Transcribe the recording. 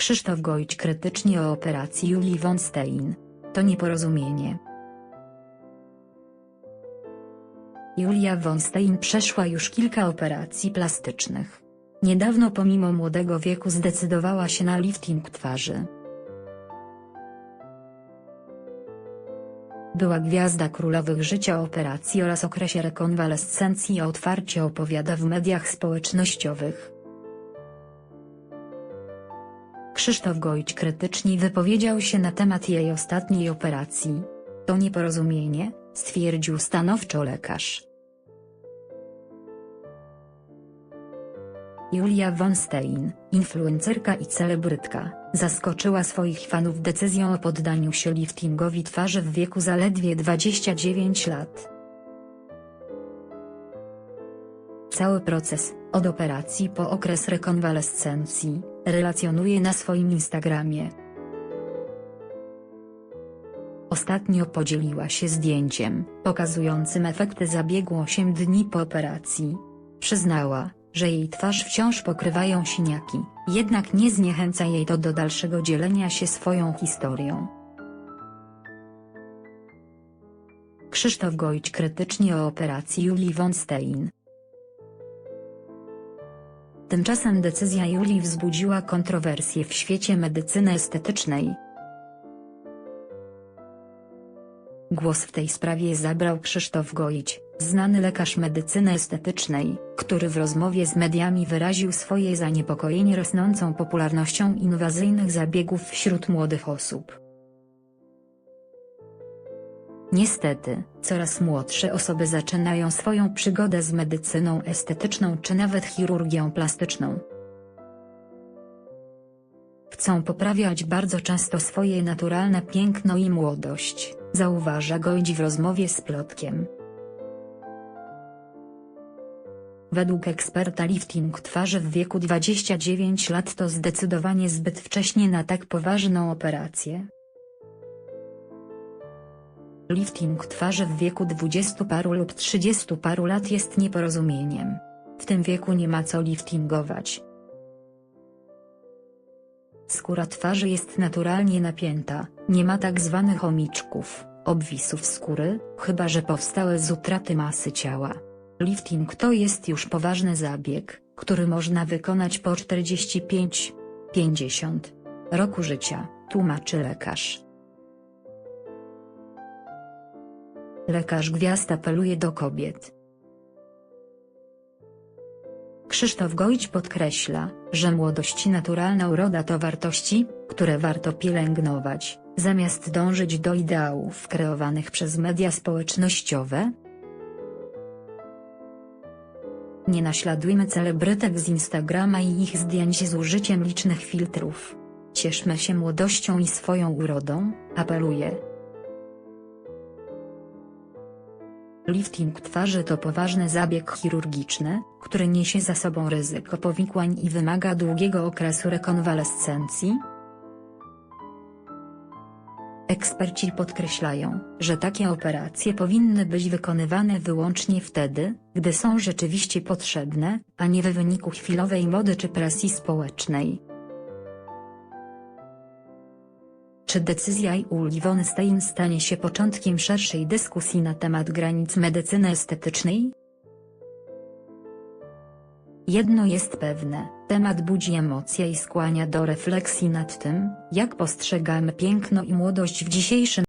Krzysztof Gojć krytycznie o operacji Julii von Stein. To nieporozumienie. Julia von Stein przeszła już kilka operacji plastycznych. Niedawno pomimo młodego wieku zdecydowała się na lifting twarzy. Była gwiazda królowych życia operacji oraz okresie rekonwalescencji otwarcie opowiada w mediach społecznościowych. Krzysztof Gojć krytycznie wypowiedział się na temat jej ostatniej operacji. To nieporozumienie, stwierdził stanowczo lekarz. Julia von Stein, influencerka i celebrytka, zaskoczyła swoich fanów decyzją o poddaniu się liftingowi twarzy w wieku zaledwie 29 lat. Cały proces, od operacji po okres rekonwalescencji, relacjonuje na swoim Instagramie. Ostatnio podzieliła się zdjęciem, pokazującym efekty zabiegu 8 dni po operacji. Przyznała, że jej twarz wciąż pokrywają siniaki, jednak nie zniechęca jej to do dalszego dzielenia się swoją historią. Krzysztof Gojć krytycznie o operacji Julii von Stein. Tymczasem decyzja Julii wzbudziła kontrowersje w świecie medycyny estetycznej. Głos w tej sprawie zabrał Krzysztof Gojć, znany lekarz medycyny estetycznej, który w rozmowie z mediami wyraził swoje zaniepokojenie rosnącą popularnością inwazyjnych zabiegów wśród młodych osób. Niestety, coraz młodsze osoby zaczynają swoją przygodę z medycyną estetyczną czy nawet chirurgią plastyczną. Chcą poprawiać bardzo często swoje naturalne piękno i młodość, zauważa Gojdź w rozmowie z Plotkiem. Według eksperta lifting twarzy w wieku 29 lat to zdecydowanie zbyt wcześnie na tak poważną operację. Lifting twarzy w wieku 20 paru lub 30 paru lat jest nieporozumieniem. W tym wieku nie ma co liftingować. Skóra twarzy jest naturalnie napięta, nie ma tak zwanych omiczków, obwisów skóry, chyba że powstałe z utraty masy ciała. Lifting to jest już poważny zabieg, który można wykonać po 45-50 roku życia, tłumaczy lekarz. Lekarz gwiazd apeluje do kobiet. Krzysztof Gojć podkreśla, że młodość i naturalna uroda to wartości, które warto pielęgnować, zamiast dążyć do ideałów kreowanych przez media społecznościowe. Nie naśladujmy celebrytek z Instagrama i ich zdjęć z użyciem licznych filtrów. Cieszmy się młodością i swoją urodą, apeluje. Lifting twarzy to poważny zabieg chirurgiczny, który niesie za sobą ryzyko powikłań i wymaga długiego okresu rekonwalescencji. Eksperci podkreślają, że takie operacje powinny być wykonywane wyłącznie wtedy, gdy są rzeczywiście potrzebne, a nie w wyniku chwilowej mody czy presji społecznej. Czy decyzja Julii von Stein stanie się początkiem szerszej dyskusji na temat granic medycyny estetycznej? Jedno jest pewne, temat budzi emocje i skłania do refleksji nad tym, jak postrzegamy piękno i młodość w dzisiejszym